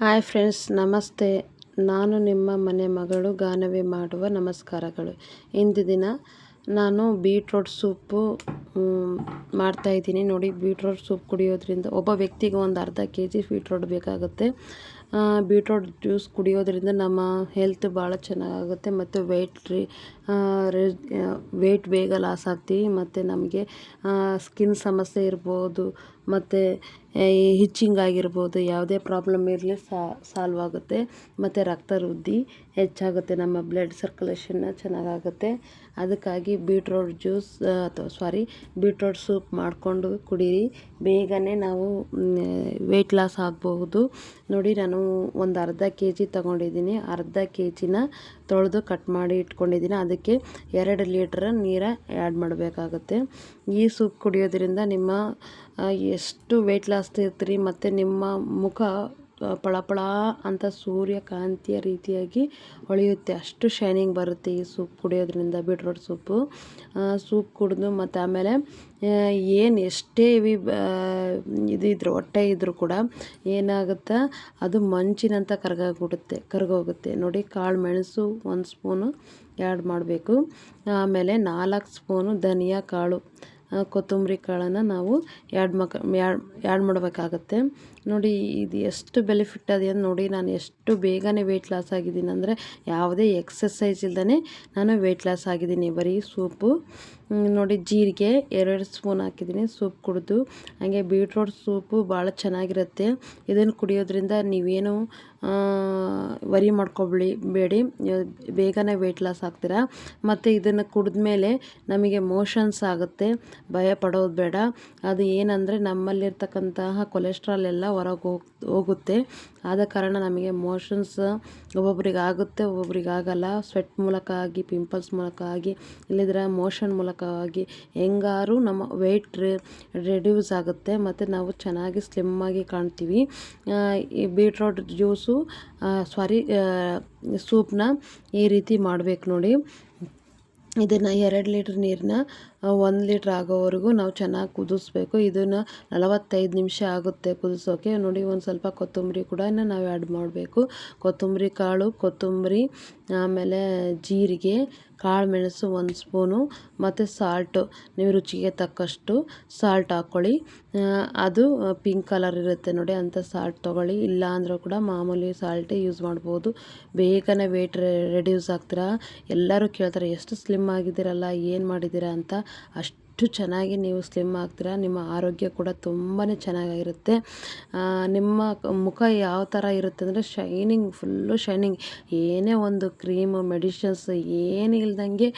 Hi friends, ನಮಸ್ತೆ. ನಾನು ನಿಮ್ಮ ಮನೆ ಮಗಳು ಗಾನವಿ ಮಾಡುವ ನಮಸ್ಕಾರಗಳು. ಇಂದು ದಿನ ನಾನು ಬೀಟ್ರೋಟ್ ಸೂಪು ಮಾಡ್ತಾಯಿದ್ದೀನಿ ನೋಡಿ, ಬೀಟ್ರೋಟ್ ಸೂಪ್ ಕುಡಿಯೋದ್ರಿಂದ ಒಬ್ಬ ವ್ಯಕ್ತಿಗೆ ಒಂದು ಅರ್ಧ ಕೆ ಜಿ ಬೀಟ್ರೋಟ್ ಬೇಕಾಗುತ್ತೆ. ಬೀಟ್ರೋಟ್ ಜ್ಯೂಸ್ ಕುಡಿಯೋದ್ರಿಂದ ನಮ್ಮ ಹೆಲ್ತ್ ಭಾಳ ಚೆನ್ನಾಗಾಗುತ್ತೆ ಮತ್ತು ವೆಯ್ಟ್ ರೀ ವೆಯ್ಟ್ ಬೇಗ ಲಾಸ್ ಆಗ್ತೀವಿ. ಮತ್ತು ನಮಗೆ ಸ್ಕಿನ್ ಸಮಸ್ಯೆ ಇರ್ಬೋದು. ಮತ್ತು ಹಿಚ್ಚಿಂಗ್ ಆಗಿರ್ಬೋದು, ಯಾವುದೇ ಪ್ರಾಬ್ಲಮ್ ಇರಲಿ ಸಾಲ್ವ್ ಆಗುತ್ತೆ. ಮತ್ತು ರಕ್ತ ವೃದ್ಧಿ ಹೆಚ್ಚಾಗುತ್ತೆ, ನಮ್ಮ ಬ್ಲಡ್ ಸರ್ಕ್ಯುಲೇಷನ್ನ ಚೆನ್ನಾಗಾಗುತ್ತೆ. ಅದಕ್ಕಾಗಿ ಬೀಟ್ರೋಟ್ ಜ್ಯೂಸ್ ಅಥವಾ ಸಾರಿ ಬೀಟ್ರೋಟ್ ಸೂಪ್ ಮಾಡಿಕೊಂಡು ಕುಡೀರಿ. ಬೇಗನೆ ನಾವು ವೆಯ್ಟ್ ಲಾಸ್ ಆಗಬಹುದು. ನೋಡಿ, ನಾನು ಒಂದು ಅರ್ಧ ಕೆ ಜಿ ತೊಗೊಂಡಿದ್ದೀನಿ. ಅರ್ಧ ಕೆ ಜಿನ ತೊಳೆದು ಕಟ್ ಮಾಡಿ ಇಟ್ಕೊಂಡಿದ್ದೀನಿ. ಅದಕ್ಕೆ ಎರಡು ಲೀಟ್ರ್ ನೀರ ಆ್ಯಡ್ ಮಾಡಬೇಕಾಗುತ್ತೆ. ಈ ಸೂಪ್ ಕುಡಿಯೋದ್ರಿಂದ ನಿಮ್ಮ ಎಷ್ಟು ವೆಯ್ಟ್ ಲಾಸ್ ಇರ್ತೀರಿ, ಮತ್ತು ನಿಮ್ಮ ಮುಖ ಪಳ ಅಂತ ಸೂರ್ಯಕಾಂತಿಯ ರೀತಿಯಾಗಿ ಹೊಳೆಯುತ್ತೆ. ಅಷ್ಟು ಶೈನಿಂಗ್ ಬರುತ್ತೆ ಈ ಸೂಪ್ ಕುಡಿಯೋದ್ರಿಂದ ಬೀಟ್ರೋಟ್ ಸೂಪು. ಸೂಪ್ ಕುಡಿದು ಮತ್ತು ಆಮೇಲೆ ಏನು ಎಷ್ಟೇ ಇವಿ ಇದಿದ್ರು ಹೊಟ್ಟೆ ಇದ್ದರೂ ಕೂಡ ಏನಾಗುತ್ತೆ, ಅದು ಮಂಚಿನಂತ ಕರಗೋಗ್ಬಿಡುತ್ತೆ, ಕರ್ಗೋಗುತ್ತೆ. ನೋಡಿ, ಕಾಳು ಮೆಣಸು ಒಂದು ಸ್ಪೂನು ಆ್ಯಡ್ ಮಾಡಬೇಕು. ಆಮೇಲೆ ನಾಲ್ಕು ಸ್ಪೂನು ಧನಿಯಾ ಕಾಳು. ಕೊತ್ತಂಬರಿ ಕಾಳನ್ನು ನಾವು ಆ್ಯಡ್ ಮಕ ಆ್ಯಡ್ ಮಾಡಬೇಕಾಗತ್ತೆ. ನೋಡಿ, ಇದು ಎಷ್ಟು ಬೆನಿಫಿಟ್ ಅದೆ ನೋಡಿ, ನಾನು ಎಷ್ಟು ಬೇಗನೆ ವೆಯ್ಟ್ ಲಾಸ್ ಆಗಿದ್ದೀನಿ ಅಂದರೆ ಯಾವುದೇ ಎಕ್ಸಸೈಸ್ ಇಲ್ಲದೇ ನಾನು ವೆಯ್ಟ್ ಲಾಸ್ ಆಗಿದ್ದೀನಿ. ಬರೀ ಸೂಪು. ನೋಡಿ, ಜೀರಿಗೆ ಎರಡು ಸ್ಪೂನ್ ಹಾಕಿದ್ದೀನಿ, ಸೂಪ್ ಕುಡಿದು. ಹಾಗೆ ಬೀಟ್ರೋಟ್ ಸೂಪು ಭಾಳ ಚೆನ್ನಾಗಿರುತ್ತೆ. ಇದನ್ನು ಕುಡಿಯೋದ್ರಿಂದ ನೀವೇನು ವರಿ ಮಾಡ್ಕೊಬೇಡಿ ಬೇಡಿ, ಬೇಗನೆ ವೆಯ್ಟ್ ಲಾಸ್ ಆಗ್ತೀರಾ? ಮತ್ತು ಇದನ್ನು ಕುಡಿದ್ಮೇಲೆ ನಮಗೆ ಮೋಷನ್ಸ್ ಆಗುತ್ತೆ. ಭಯ ಪಡೋದು ಬೇಡ. ಅದು ಏನಂದರೆ ನಮ್ಮಲ್ಲಿರ್ತಕ್ಕಂತಹ ಕೊಲೆಸ್ಟ್ರಾಲ್ ಎಲ್ಲ ಹೊರಗೆ ಹೋಗ್, ಹೋಗುತ್ತೆ. ಆದ ಕಾರಣ ನಮಗೆ ಮೋಷನ್ಸ್ ಒಬ್ಬೊಬ್ರಿಗೆ ಆಗುತ್ತೆ ಒಬ್ಬೊಬ್ರಿಗೆ ಆಗಲ್ಲ ಸ್ವೆಟ್ ಮೂಲಕ ಆಗಿ ಪಿಂಪಲ್ಸ್ ಮೂಲಕ ಆಗಿ ಇಲ್ಲದ್ರೆ ಮೋಷನ್ ಮೂಲಕವಾಗಿ ಹೆಂಗಾರು ನಮ್ಮ ವೆಯ್ಟ್ ರೆಡ್ಯೂಸ್ ಆಗುತ್ತೆ. ಮತ್ತು ನಾವು ಚೆನ್ನಾಗಿ ಸ್ಲಿಮ್ ಆಗಿ ಕಾಣ್ತೀವಿ. ಈ ಬೀಟ್ರೋಟ್ ಜ್ಯೂಸು ಸಾರಿ ಸೂಪ್ನ ಈ ರೀತಿ ಮಾಡಬೇಕು ನೋಡಿ. ಇದನ್ನು ಎರಡು ಲೀಟ್ರ್ ನೀರನ್ನ ಒಂದು ಲೀಟ್ರ್ ಆಗೋವರೆಗೂ ನಾವು ಚೆನ್ನಾಗಿ ಕುದಿಸ್ಬೇಕು. ಇದನ್ನು ನಲವತ್ತೈದು ನಿಮಿಷ ಆಗುತ್ತೆ ಕುದಿಸೋಕೆ. ನೋಡಿ, ಒಂದು ಸ್ವಲ್ಪ ಕೊತ್ತಂಬರಿ ಕೂಡ ನಾವು ಆ್ಯಡ್ ಮಾಡಬೇಕು. ಕೊತ್ತಂಬರಿ ಕಾಳು, ಕೊತ್ತಂಬರಿ, ಆಮೇಲೆ ಜೀರಿಗೆ, ಕಾಳು ಮೆಣಸು ಒಂದು ಸ್ಪೂನು, ಮತ್ತು ಸಾಲ್ಟು ನೀವು ರುಚಿಗೆ ತಕ್ಕಷ್ಟು ಸಾಲ್ಟ್ ಹಾಕ್ಕೊಳ್ಳಿ ಅದು ಪಿಂಕ್ ಕಲರ್ ಇರುತ್ತೆ ನೋಡಿ ಅಂಥ ಸಾಲ್ಟ್ ತೊಗೊಳ್ಳಿ. ಇಲ್ಲ ಅಂದರೂ ಕೂಡ ಮಾಮೂಲಿ ಸಾಲ್ಟೇ ಯೂಸ್ ಮಾಡ್ಬೋದು. ಬೇಗನೆ ವೆಯ್ಟ್ ರೆಡ್ಯೂಸ್ ಆಗ್ತೀರಾ? ಎಲ್ಲರೂ ಕೇಳ್ತಾರೆ, ಎಷ್ಟು ಸ್ಲಿಮ್ ಆಗಿದ್ದೀರಲ್ಲ, ಏನು ಮಾಡಿದ್ದೀರಾ? ಅಂತ. ಅಷ್ಟು ಚೆನ್ನಾಗಿ ನೀವು ಸ್ಲಿಮ್ ಆಗ್ತೀರಾ, ನಿಮ್ಮ ಆರೋಗ್ಯ ಕೂಡ ತುಂಬಾ ಚೆನ್ನಾಗಿರುತ್ತೆ ನಿಮ್ಮ ಮುಖ ಯಾವ ಥರ ಇರುತ್ತೆ ಅಂದರೆ ಶೈನಿಂಗ್, ಫುಲ್ಲು ಶೈನಿಂಗ್. ಏನೇ ಒಂದು ಕ್ರೀಮು, ಮೆಡಿಷನ್ಸ್, ಏನು ಇಲ್ದಂಗೆ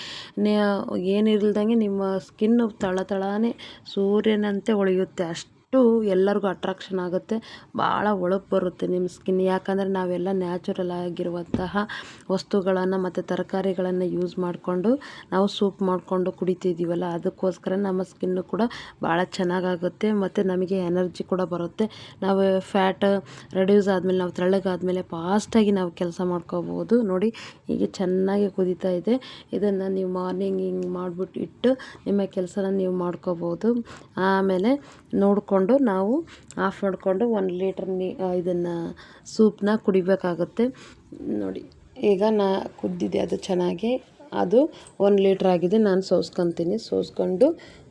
ಏನಿಲ್ದಂಗೆ ನಿಮ್ಮ ಸ್ಕಿನ್ನು ತಳ ತಳಾನೇ ಸೂರ್ಯನಂತೆ ಹೊಳೆಯುತ್ತೆ ಅಷ್ಟು ಅಷ್ಟು ಎಲ್ಲರಿಗೂ ಅಟ್ರಾಕ್ಷನ್ ಆಗುತ್ತೆ. ಭಾಳ ಒಳಗೆ ಬರುತ್ತೆ ನಿಮ್ಮ ಸ್ಕಿನ್ ಯಾಕಂದರೆ ನಾವೆಲ್ಲ ನ್ಯಾಚುರಲ್ ಆಗಿರುವಂತಹ ವಸ್ತುಗಳನ್ನು ಮತ್ತು ತರಕಾರಿಗಳನ್ನು ಯೂಸ್ ಮಾಡಿಕೊಂಡು ನಾವು ಸೂಪ್ ಮಾಡಿಕೊಂಡು ಕುಡಿತಿದ್ದೀವಲ್ಲ ಅದಕ್ಕೋಸ್ಕರ ನಮ್ಮ ಸ್ಕಿನ್ನು ಕೂಡ ಭಾಳ ಚೆನ್ನಾಗಾಗುತ್ತೆ ಮತ್ತು ನಮಗೆ ಎನರ್ಜಿ ಕೂಡ ಬರುತ್ತೆ. ನಾವು ಫ್ಯಾಟ್ ರೆಡ್ಯೂಸ್ ಆದಮೇಲೆ, ನಾವು ತೆಳ್ಳಗಾದ್ಮೇಲೆ ಫಾಸ್ಟಾಗಿ ನಾವು ಕೆಲಸ ಮಾಡ್ಕೋಬೋದು ನೋಡಿ, ಹೀಗೆ ಚೆನ್ನಾಗಿ ಕುದೀತಾ ಇದೆ. ಇದನ್ನು ನೀವು ಮಾರ್ನಿಂಗ್ ಹಿಂಗೆ ಮಾಡಿಬಿಟ್ಟು ಇಟ್ಟು ನಿಮ್ಮ ಕೆಲಸನ ನೀವು ಮಾಡ್ಕೋಬೋದು ಆಮೇಲೆ ನೋಡ್ಕೊಂಡು ನಾವು ಆಫ್ ಮಾಡಿಕೊಂಡು ಒಂದು ಲೀಟ್ರ್ ನೀ ಇದನ್ನು ಸೂಪನ್ನ ಕುಡಿಬೇಕಾಗುತ್ತೆ. ನೋಡಿ, ಈಗ ನಾ ಕುದ್ದಿದೆ ಅದು ಚೆನ್ನಾಗಿ. ಅದು ಒಂದು ಲೀಟ್ರ್ ಆಗಿದೆ. ನಾನು ಸೋಸ್ಕೊತೀನಿ. ಸೋಸ್ಕೊಂಡು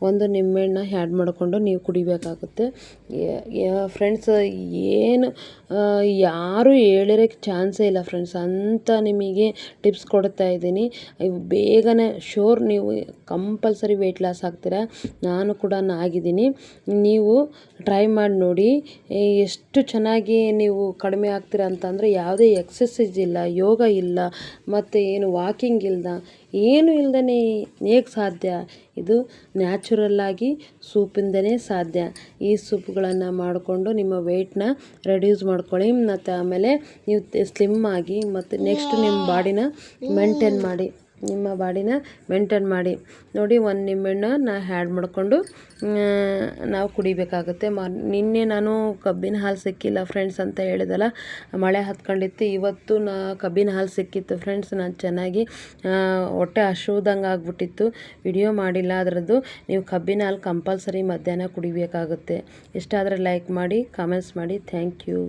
ಒಂದು ನಿಂಬೆಹಣ್ಣ ಹ್ಯಾಡ್ ಮಾಡಿಕೊಂಡು ನೀವು ಕುಡಿಬೇಕಾಗುತ್ತೆ. ಫ್ರೆಂಡ್ಸ್ ಏನು ಯಾರೂ ಹೇಳಿರೋಕ್ಕೆ ಚಾನ್ಸೇ ಇಲ್ಲ ಫ್ರೆಂಡ್ಸ್ ಅಂತ ನಿಮಗೆ ಟಿಪ್ಸ್ ಕೊಡ್ತಾ ಇದ್ದೀನಿ. ಬೇಗನೆ ಶೋರ್ ನೀವು ಕಂಪಲ್ಸರಿ ವೆಯ್ಟ್ ಲಾಸ್ ಆಗ್ತೀರಾ? ನಾನು ಕೂಡ ಆಗಿದ್ದೀನಿ. ನೀವು ಟ್ರೈ ಮಾಡಿ ನೋಡಿ. ಎಷ್ಟು ಚೆನ್ನಾಗಿ ನೀವು ಕಡಿಮೆ ಆಗ್ತೀರಾ ಅಂತಂದರೆ ಯಾವುದೇ ಎಕ್ಸಸೈಸ್ ಇಲ್ಲ, ಯೋಗ ಇಲ್ಲ, ಮತ್ತು ಏನು ವಾಕಿಂಗ್ ಇಲ್ಲ ಏನು ಇಲ್ಲದೇ ಹೇಗೆ ಸಾಧ್ಯ. ಇದು ನ್ಯಾಚುರಲ್ಲಾಗಿ ಸೂಪಿಂದನೇ ಸಾಧ್ಯ. ಈ ಸೂಪ್ಗಳನ್ನು ಮಾಡಿಕೊಂಡು ನಿಮ್ಮ ವೆಯ್ಟ್ನ ರೆಡ್ಯೂಸ್ ಮಾಡ್ಕೊಳ್ಳಿ. ಮತ್ತು ಆಮೇಲೆ ನೀವು ಸ್ಲಿಮ್ ಆಗಿ ಮತ್ತು ನೆಕ್ಸ್ಟ್ ನಿಮ್ಮ ಬಾಡಿನ ಮೇಂಟೇನ್ ಮಾಡಿ. ನಿಮ್ಮ ಬಾಡಿನ ಮೇಂಟೈನ್ ಮಾಡಿ. ನೋಡಿ, ಒಂದು ನಿಂಬೆಹಣ್ಣು ನಾ ಹ್ಯಾಡ್ ಮಾಡಿಕೊಂಡು ನಾವು ಕುಡಿಬೇಕಾಗುತ್ತೆ. ಮ, ನಿನ್ನೆ ನಾನು ಕಬ್ಬಿನ ಹಾಲು ಸಿಕ್ಕಿಲ್ಲ ಫ್ರೆಂಡ್ಸ್ ಅಂತ ಹೇಳಿದಲ್ಲ, ಮಳೆ ಹತ್ಕೊಂಡಿತ್ತು. ಇವತ್ತು ನಾ ಕಬ್ಬಿನ ಹಾಲು ಸಿಕ್ಕಿತ್ತು ಫ್ರೆಂಡ್ಸ್ ನಾನು ಚೆನ್ನಾಗಿ ಹೊಟ್ಟೆ ಹಸುವುದಂಗೆ ಆಗ್ಬಿಟ್ಟಿತ್ತು. ವಿಡಿಯೋ ಮಾಡಿಲ್ಲ ಅದರದ್ದು ನೀವು ಕಬ್ಬಿನ ಹಾಲು ಕಂಪಲ್ಸರಿ ಮಧ್ಯಾಹ್ನ ಕುಡಿಬೇಕಾಗುತ್ತೆ. ಇಷ್ಟ ಆದರೆ ಲೈಕ್ ಮಾಡಿ ಕಾಮೆಂಟ್ಸ್ ಮಾಡಿ. Thank you